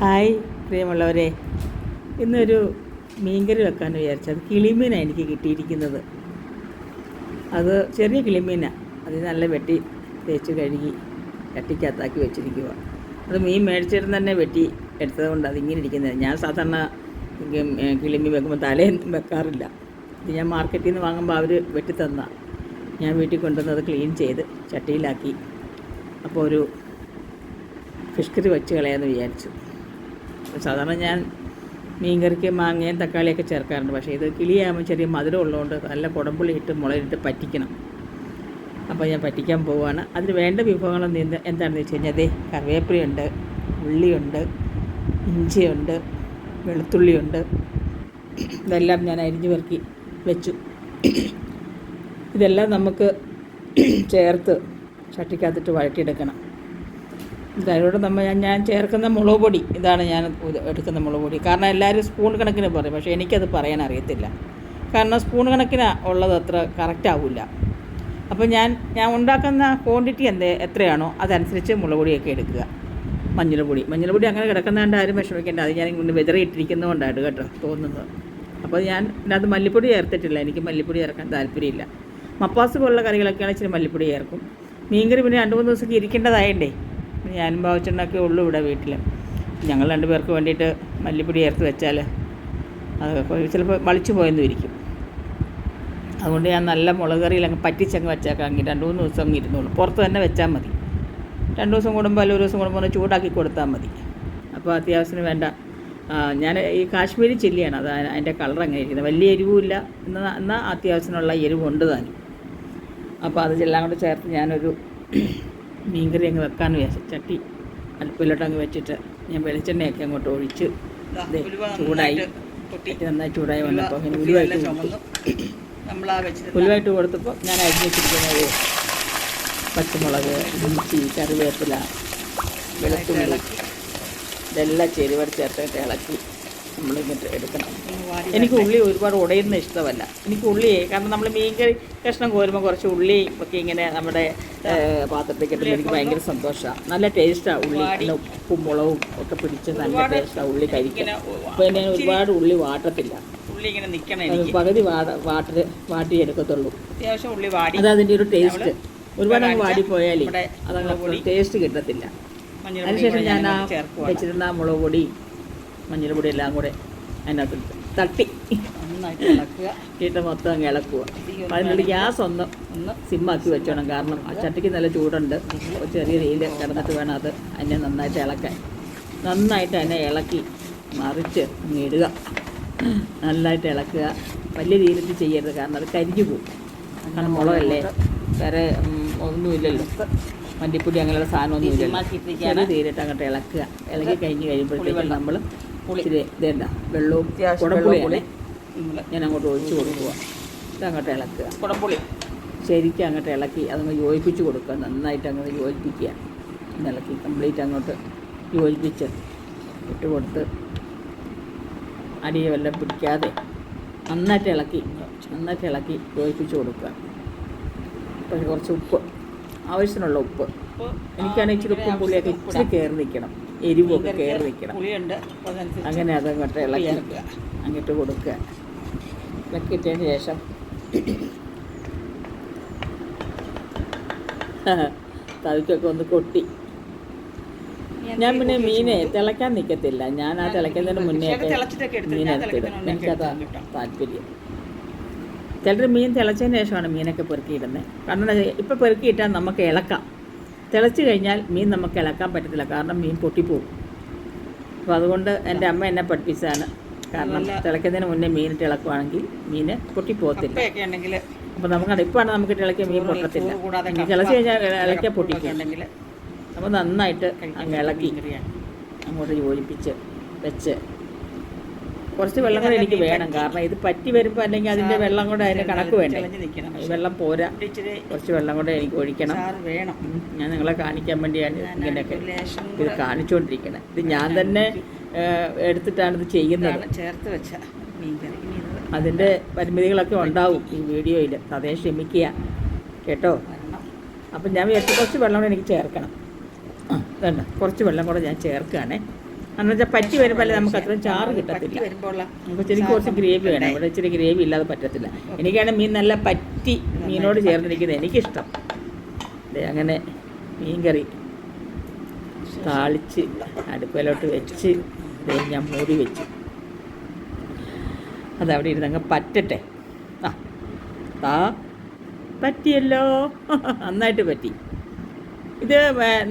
Hi പ്രിയമുള്ളവരെ. ഇന്നൊരു മീൻകറി വെക്കാൻ വിചാരിച്ചത് കിളിമീനാണ് എനിക്ക് കിട്ടിയിരിക്കുന്നത്. അത് ചെറിയ കിളിമീനാണ് അത് നല്ല വെട്ടി തേച്ച് കഴുകി ചട്ടിക്കകത്താക്കി വെച്ചിരിക്കുക അത് മീൻ മേടിച്ചിരുന്ന് തന്നെ വെട്ടി എടുത്തത് കൊണ്ട് അതിങ്ങനെ ഇരിക്കുന്നത് ഞാൻ സാധാരണ കിളിമീൻ വെക്കുമ്പോൾ തലേന്നും വെക്കാറില്ല. ഇത് ഞാൻ മാർക്കറ്റിൽ നിന്ന് വാങ്ങുമ്പോൾ അവർ വെട്ടി തന്ന. ഞാൻ വീട്ടിൽ കൊണ്ടുവന്ന് അത് ക്ലീൻ ചെയ്ത് ചട്ടിയിലാക്കി. അപ്പോൾ ഒരു ഫിഷ് കറി വെച്ച് കളയാമെന്ന് വിചാരിച്ചു. സാധാരണ ഞാൻ മീൻകറിക്ക് മാങ്ങയും തക്കാളിയൊക്കെ ചേർക്കാറുണ്ട്. പക്ഷേ ഇത് കിളിയാകുമ്പോൾ ചെറിയ മധുരം ഉള്ളതുകൊണ്ട് നല്ല കുടമ്പുള്ളി ഇട്ട് മുളകിട്ട് പറ്റിക്കണം. അപ്പോൾ ഞാൻ പറ്റിക്കാൻ പോവുകയാണ്. അതിന് വേണ്ട വിഭവങ്ങൾ എന്ത് എന്താണെന്ന് വെച്ച് കഴിഞ്ഞാൽ അതേ കറിവേപ്പിലയുണ്ട് ഉള്ളിയുണ്ട് ഇഞ്ചിയുണ്ട് വെളുത്തുള്ളിയുണ്ട്. ഇതെല്ലാം ഞാൻ അരിഞ്ഞു പെറുക്കി വെച്ചു. ഇതെല്ലാം നമുക്ക് ചേർത്ത് ചട്ടിക്കകത്തിട്ട് വഴറ്റിയെടുക്കണം. ഇതിലൂടെ നമ്മൾ ഞാൻ ഞാൻ ചേർക്കുന്ന മുളക് പൊടി ഇതാണ് ഞാൻ എടുക്കുന്ന മുളക് പൊടി. കാരണം എല്ലാവരും സ്പൂൺ കണക്കിന് പറയും പക്ഷേ എനിക്കത് പറയാൻ അറിയത്തില്ല. കാരണം സ്പൂൺ കണക്കിന് ഉള്ളത് അത്ര കറക്റ്റ് ആവില്ല അപ്പോൾ ഞാൻ ഞാൻ ഉണ്ടാക്കുന്ന ക്വാണ്ടിറ്റി എന്ത് എത്രയാണോ അതനുസരിച്ച് മുളക് പൊടിയൊക്കെ എടുക്കുക. മഞ്ഞൾപ്പൊടി മഞ്ഞൾപ്പൊടി അങ്ങനെ കിടക്കുന്നതുകൊണ്ട് ആരും വിഷമിക്കേണ്ട. അത് ഞാൻ ഇങ്ങനെ വിതറി ഇട്ടിരിക്കുന്നതുകൊണ്ടാണ് കേട്ടോ തോന്നുന്നത്. അപ്പോൾ ഞാൻ അത് മല്ലിപ്പൊടി ചേർത്തിട്ടില്ല. എനിക്ക് മല്ലിപ്പൊടി ചേർക്കാൻ താല്പര്യമില്ല. മപ്പാസ് പോലുള്ള കറികളൊക്കെയാണ് ഇച്ചിരി മല്ലിപ്പൊടി ചേർക്കും. മീൻകറി പിന്നെ രണ്ട് മൂന്ന് ദിവസമൊക്കെ ഇരിക്കേണ്ടതായണ്ടേ? ഞാനും ഭാവിച്ചുണ്ടാക്കിയേ ഉള്ളൂ ഇവിടെ വീട്ടിൽ. ഞങ്ങൾ രണ്ട് പേർക്ക് വേണ്ടിയിട്ട് മല്ലിപ്പൊടി ചേർത്ത് വെച്ചാൽ അത് ചിലപ്പോൾ വളിച്ചു പോയെന്നും ഇരിക്കും അതുകൊണ്ട് ഞാൻ നല്ല മുളക് കറിയിൽ അങ്ങ് പറ്റിച്ചങ്ങ് അങ്ങ് രണ്ട് മൂന്ന് ദിവസം അങ്ങ് ഇരുന്നോളൂ. പുറത്ത് തന്നെ വെച്ചാൽ മതി. രണ്ട് ദിവസം കൂടുമ്പോൾ അല്ലെങ്കിൽ ഒരു ദിവസം കൂടുമ്പോൾ ഒന്ന് ചൂടാക്കി കൊടുത്താൽ മതി. അപ്പോൾ അത്യാവശ്യത്തിന് വേണ്ട. ഞാൻ ഈ കാശ്മീരി ചില്ലിയാണ്. അത് അതിന്റെ കളർ അങ്ങനെ ഇരിക്കുന്നത് വലിയ എരിവുമില്ല. എന്നാൽ എന്നാൽ അത്യാവശ്യത്തിനുള്ള എരിവുണ്ട് താനും. അപ്പോൾ അത് എല്ലാം കൂടെ ചേർത്ത് ഞാനൊരു മീൻകറി അങ്ങ് വെക്കാമെന്ന് വിചാരിച്ചു. ചട്ടി അടുപ്പിലോട്ട് അങ്ങ് വെച്ചിട്ട് ഞാൻ വെളിച്ചെണ്ണയൊക്കെ അങ്ങോട്ട് ഒഴിച്ച് ചൂടായി. നന്നായി ചൂടായി വന്നപ്പോൾ ഉലുവായിട്ട് ഉലുവായിട്ട് കൊടുത്തപ്പോൾ ഞാൻ അരിഞ്ഞ് വെച്ചിരിക്കുന്നത് പച്ചമുളക് ഇഞ്ചി കറിവേപ്പില വെളുത്തുള്ളി ഇതെല്ലാം ചേരുവട് ചേർത്തിട്ട് ഇളക്കി നമ്മൾ ഇങ്ങോട്ട് എടുക്കണം എനിക്ക് ഉള്ളി ഒരുപാട് ഉടയുന്ന ഇഷ്ടമല്ല. എനിക്ക് ഉള്ളി കാരണം നമ്മൾ മീൻകറി കഷ്ണം കോരുമ്പോൾ കുറച്ച് ഉള്ളി ഒക്കെ ഇങ്ങനെ നമ്മുടെ ഏഹ്, പാത്രത്തിൽ കിട്ടുമ്പോൾ എനിക്ക് ഭയങ്കര സന്തോഷമാണ് നല്ല ടേസ്റ്റാണ് ഉള്ളി നല്ല ഉപ്പും മുളകും ഒക്കെ പിടിച്ച് നല്ല ടേസ്റ്റാണ് ഉള്ളി കഴിക്കാൻ. അപ്പോൾ ഞാൻ ഒരുപാട് ഉള്ളി വാട്ടത്തില്ല. പകുതി വാട വാട്ടി വാട്ടിയെടുക്കത്തുള്ളൂ അത്യാവശ്യം ഉള്ളി വാടി. അത് അതിന്റെ ഒരു ടേസ്റ്റ് ഒരുപാട് അങ്ങ് വാടിപ്പോയാലേ അതങ്ങനെ ടേസ്റ്റ് കിട്ടത്തില്ല. അതിനുശേഷം ഞാൻ ആ വെച്ചിരുന്ന മുളക് പൊടി മഞ്ഞൾപ്പൊടി എല്ലാം കൂടെ അതിനകത്ത് തട്ടി. നന്നായിട്ട് ഇളക്കുക. മൊത്തം അങ്ങ് ഇളക്കുക. അതിനുള്ള ഗ്യാസ് ഒന്ന് ഒന്ന് സിമ്മാക്കി വെച്ചോണം. കാരണം ആ ചട്ടിക്ക് നല്ല ചൂടുണ്ട്. ചെറിയ രീതിയിൽ കിടന്നിട്ട് വേണം അത് അതിനെ നന്നായിട്ട് ഇളക്കാൻ. നന്നായിട്ട് അതിനെ ഇളക്കി മറിച്ച് ഇടുക. നന്നായിട്ട് ഇളക്കുക. വലിയ രീതിയിൽ ചെയ്യരുത്. കാരണം അത് കരിഞ്ഞു പോകും. കാരണം മുളകല്ലേ? വേറെ ഒന്നുമില്ലല്ലോ. മല്ലിപ്പൊടി അങ്ങനെയുള്ള സാധനമൊന്നും ഇല്ലല്ലോ തീരിട്ട് അങ്ങോട്ട് ഇളക്കുക. ഇളകി കഴിഞ്ഞ് കഴിയുമ്പോഴത്തേക്കും. നമ്മൾ പുളി. ഇച്ചിരി ഇതേണ്ട. വെള്ളവും കുടംപുളിയാണ് ഞാൻ അങ്ങോട്ട് ഒഴിച്ചു കൊടുക്കുക ഇതങ്ങോട്ട് ഇളക്കുക. കുടംപുളി ശരിക്കും അങ്ങോട്ട് ഇളക്കി അതങ്ങ് യോജിപ്പിച്ച് കൊടുക്കുക. നന്നായിട്ട് അങ്ങോട്ട് യോജിപ്പിക്കുക. ഇളക്കി കംപ്ലീറ്റ് അങ്ങോട്ട് യോജിപ്പിച്ച് ഇട്ട് കൊടുത്ത് അടിയെ വല്ലതും പിടിക്കാതെ നന്നായിട്ട് ഇളക്കി നന്നായിട്ട് ഇളക്കി യോജിപ്പിച്ച് കൊടുക്കുക. പക്ഷേ കുറച്ച് ഉപ്പ്. ആവശ്യത്തിനുള്ള ഉപ്പ്. എനിക്കാണെങ്കിൽ ഇച്ചിരി ഉപ്പും പുളിയൊക്കെ ഇച്ചിരി കയറി നിൽക്കണം. എരിവൊക്കെ കയറി വെക്കണം അങ്ങനെ അതങ്ങോട്ട് ഇളക്കി. അങ്ങോട്ട് കൊടുക്കുക. ഇളക്കിയിട്ടതിന് ശേഷം തവിക്കൊക്കെ ഒന്ന് കൊട്ടി. ഞാൻ പിന്നെ മീനെ തിളയ്ക്കാൻ നിൽക്കത്തില്ല. ഞാൻ ആ തിളയ്ക്കുന്നതിന് മുന്നേ മീനെടുത്തിടും എനിക്കതാ. താല്പര്യം. ചിലർ മീൻ തിളച്ചതിന് ശേഷമാണ് മീനൊക്കെ പെറുക്കിയിടുന്നത്. കാരണം ഇപ്പം പെറുക്കിയിട്ടാൽ നമുക്ക് ഇളക്കാം. തിളച്ച് കഴിഞ്ഞാൽ മീൻ നമുക്ക് ഇളക്കാൻ പറ്റത്തില്ല. കാരണം മീൻ പൊട്ടിപ്പോകും അപ്പോൾ അതുകൊണ്ട് എന്റെ അമ്മ എന്നെ പഠിപ്പിച്ചതാണ്. കാരണം തിളയ്ക്കുന്നതിന് മുന്നേ മീനിട്ട് ഇളക്കുവാണെങ്കിൽ മീൻ പൊട്ടിപ്പോകത്തില്ല. അപ്പോൾ നമുക്ക് അടുപ്പാണ് നമുക്ക് തിളക്കിയ മീൻ പൊട്ടത്തില്ല. തിളച്ച് കഴിഞ്ഞാൽ ഇളക്കിയാൽ പൊട്ടിക്കും. അപ്പോൾ നന്നായിട്ട് അങ്ങ് ഇളക്കി അങ്ങോട്ട് യോജിപ്പിച്ച് വെച്ച് കുറച്ച് വെള്ളം കൂടെ എനിക്ക് വേണം. കാരണം ഇത് പറ്റി വരുമ്പോൾ അല്ലെങ്കിൽ അതിന്റെ വെള്ളം കൂടെ അതിന്റെ കണക്ക് വേണ്ടേ? വെള്ളം പോരാ. കുറച്ച് വെള്ളം കൂടെ എനിക്ക് ഒഴിക്കണം. വേണം. ഞാൻ നിങ്ങളെ കാണിക്കാൻ വേണ്ടിയാണ് ഇങ്ങനെയൊക്കെ ഇത് കാണിച്ചുകൊണ്ടിരിക്കണം ഇത് ഞാൻ തന്നെ എടുത്തിട്ടാണ് ഇത് ചെയ്യുന്നത്. ചേർത്ത് വെച്ച അതിന്റെ അതിന്റെ പരിമിതികളൊക്കെ ഉണ്ടാവും ഈ വീഡിയോയിൽ അതേ ക്ഷമിക്കുക. കേട്ടോ? അപ്പം ഞാൻ വിചാരിച്ചു കുറച്ച് വെള്ളം കൂടെ എനിക്ക് ചേർക്കണം. വേണ്ട. കുറച്ച് വെള്ളം കൂടെ ഞാൻ ചേർക്കുകയാണേ. എന്നുവെച്ചാൽ പറ്റി വരുമ്പോൾ നമുക്ക് അത്രയും ചാറ് കിട്ടത്തില്ല. വരുമ്പോൾ ഇച്ചിരി കുറച്ച് ഗ്രേവി വേണം. ഇവിടെ ഇച്ചിരി ഗ്രേവി ഇല്ലാതെ പറ്റത്തില്ല. എനിക്കാണ് മീൻ നല്ല പറ്റി മീനോട് ചേർന്നിരിക്കുന്നത് എനിക്കിഷ്ടം. അങ്ങനെ മീൻ കറി താളിച്ച് അടുപ്പിലോട്ട് വെച്ച് ഞാൻ മൂടി വെച്ചു. അതവിടെ ഇരുന്ന് അങ്ങ് പറ്റട്ടെ. ആ താ പറ്റിയല്ലോ. നന്നായിട്ട് പറ്റി. ഇത്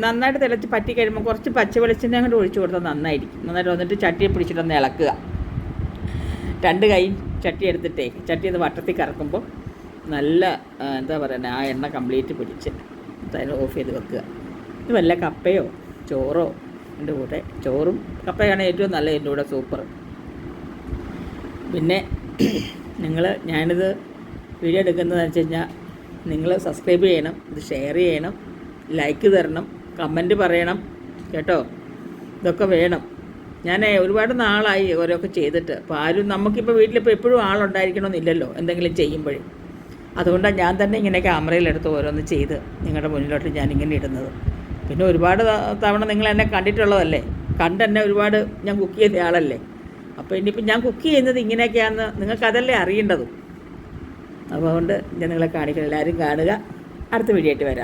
നന്നായിട്ട് തിളച്ച് പറ്റി കഴിയുമ്പോൾ കുറച്ച് പച്ച വെളിച്ചെണ്ണ അങ്ങോട്ട് ഒഴിച്ചു കൊടുത്താൽ നന്നായിരിക്കും. നന്നായിട്ട് വന്നിട്ട് ചട്ടിയെ പിടിച്ചിട്ടൊന്ന് ഇളക്കുക. രണ്ട് കൈ ചട്ടി എടുത്തിട്ടേ ചട്ടി അത് വട്ടത്തിൽ കറക്കുമ്പോൾ നല്ല എന്താ പറയുന്നത് ആ എണ്ണ കംപ്ലീറ്റ് പിടിച്ച് അതിന് ഓഫ് ചെയ്ത് വെക്കുക. ഇത് വല്ല കപ്പയോ ചോറോ എന്റെ കൂടെ ചോറും കപ്പയാണ് ഏറ്റവും നല്ല എന്റെ കൂടെ സൂപ്പർ പിന്നെ നിങ്ങൾ ഞാനിത് വീഡിയോ എടുക്കുന്നതെന്ന് വെച്ച് കഴിഞ്ഞാൽ നിങ്ങൾ സബ്സ്ക്രൈബ് ചെയ്യണം ഇത് ഷെയർ ചെയ്യണം. ലൈക്ക് തരണം കമന്റ് പറയണം കേട്ടോ? ഇതൊക്കെ വേണം. ഞാൻ ഒരുപാട് നാളായി ഓരോക്കെ ചെയ്തിട്ട്. അപ്പോൾ ആരും നമുക്കിപ്പോൾ വീട്ടിലിപ്പോൾ എപ്പോഴും ആളുണ്ടായിരിക്കണമെന്നില്ലല്ലോ എന്തെങ്കിലും ചെയ്യുമ്പോഴേ. അതുകൊണ്ടാണ് ഞാൻ തന്നെ ഇങ്ങനെ ക്യാമറയിലെടുത്ത് ഓരോന്ന് ചെയ്ത് നിങ്ങളുടെ മുന്നിലോട്ട് ഞാൻ ഇങ്ങനെ ഇടുന്നത്. പിന്നെ ഒരുപാട് തവണ നിങ്ങൾ എന്നെ കണ്ടിട്ടുള്ളതല്ലേ? കണ്ടെന്നെ ഒരുപാട് ഞാൻ കുക്ക് ചെയ്ത ആളല്ലേ? അപ്പോൾ ഇനിയിപ്പോൾ ഞാൻ കുക്ക് ചെയ്യുന്നത് ഇങ്ങനെയൊക്കെയാണെന്ന് നിങ്ങൾക്കതല്ലേ അറിയേണ്ടതും. അതുകൊണ്ട് ഞാൻ നിങ്ങളെ കാണിക്കണം. എല്ലാവരും കാണുക. അടുത്ത വീഡിയോ ആയിട്ട് വരാം.